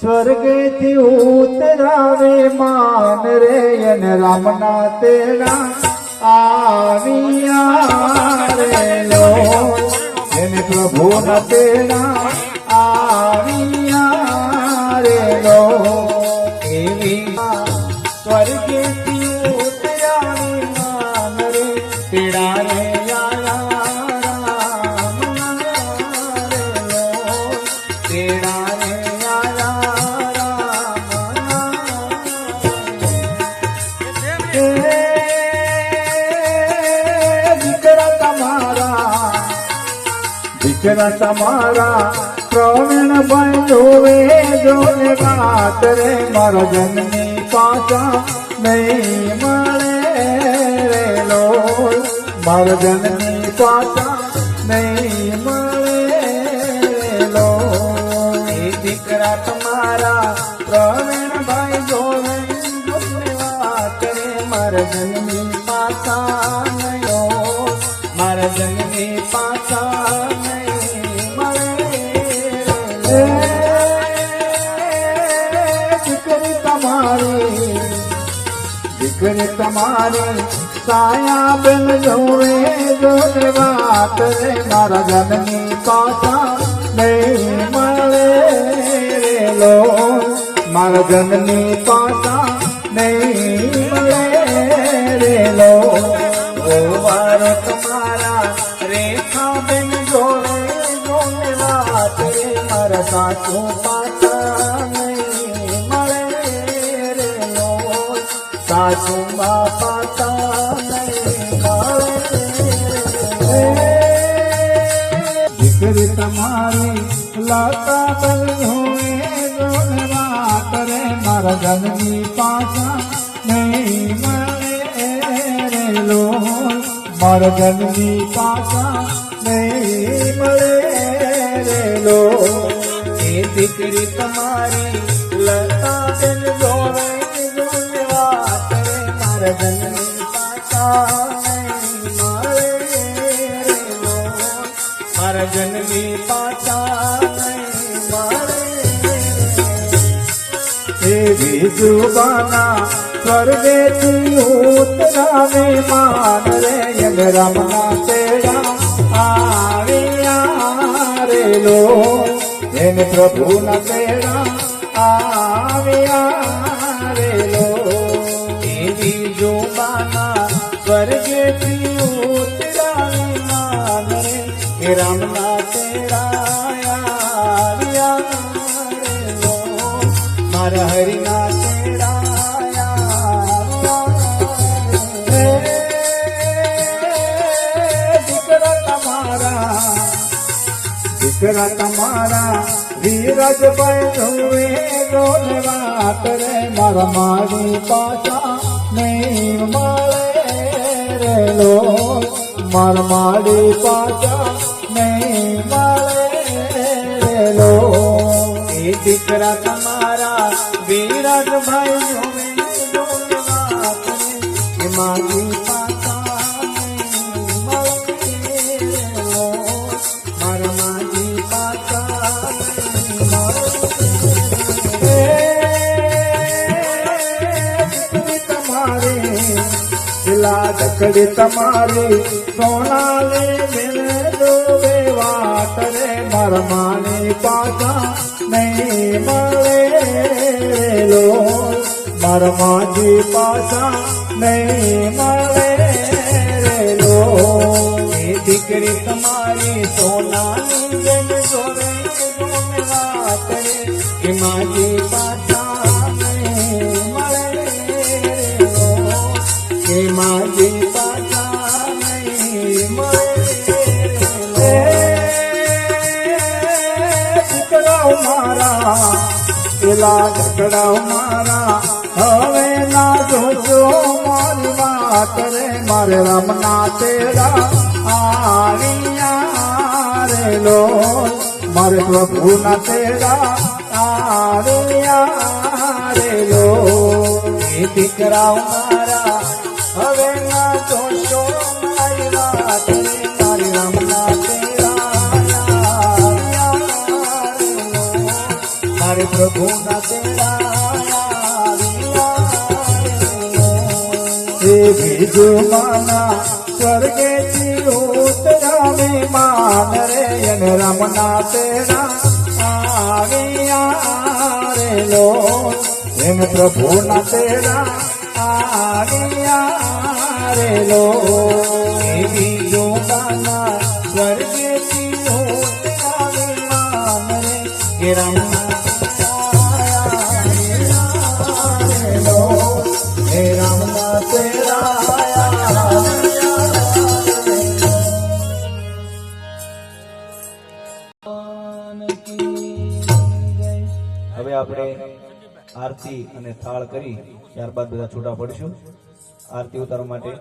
સ્વર્ગેથી ઉતરાવે માન રે અને રામના તેડા આવિયા રે લો. એને પ્રભુના તેડા દીકરા તમારા દીકરા તમારા પ્રવીણ ભાઈ જોવે જોને વાત રે, મારો જન્મી પાછા નહીં મળે રે લો મારો જન્મી પાછા પાછા નયો મારા જનની પાછા તમારી દીકરી તમારી સાયા બેન જોવે જોને વાત મારા જનની પાછા નહીં મળે લો મારા જનની પાછા નહીં મળે. રે લો. ઓ વારો તમારા રેખા બેન જોવે જોને વાત મારા સાચું પાછા નહીં મળે રે લો સાચું પાછા નહીં મળે દીકરી તમારી લતા બલ હોય પાછા નહીં મારા જનની પાછા નહીં મળે રે લો એ દીકરી તમારી લતા બેન જોવે જોને વાત રે મારા જનની પાછા નહીં મળે રે લો જન્મી પાછા એવી જુબાના સ્વર્ગેથી ઉતરાવે માન રે યગ રામના તેડા આવ્યા રે લો. એને પ્રભુના તેડા આવ્યા રે લો. એ વિજુબાના સ્વર્ગેથી ઉતરાવે માન રે રામના તેડા મારા હરિના દીકરા તમારા દીકરા તમારા ધીરજભાઈ જોવે જોને વાત રે મારા મારી પાછા નહીં મળે રે લો મારા મારી પાછા નહીં મળે રે એ દીકરા તમારા વિરાટભાઈ જોવે જોને દકડી તમારી સોનાલે મેં જોવે વાત રે મારા માની પાછા નહીં મળે લો. મારા માજી પાછા નહીં મળે લો. એ દીકરી તમારી સોનાની બેન જોવે વાત રે માજી પાછા મારા પેલા ઝઘડાઓ મારા, હવે ના જોજો મારી વાત રે, મારે રમના તેરા આરિયા રે લો મારે પ્રભુના તેરા આરિયા રે લો એ દીકરાઓ મારે પ્રભુના એ બીજું માના સ્વર્ગે ઉતરાવે માન રે. અને રમના તેરા આવ્યા રે. લો તેડા આવ્યા એ માના સ્વર્ગે ઉતરાવે હવે આપણે આરતી અને થાળ કરી ત્યારબાદ બધા છૂટા પડશું. આરતી ઉતારવા માટે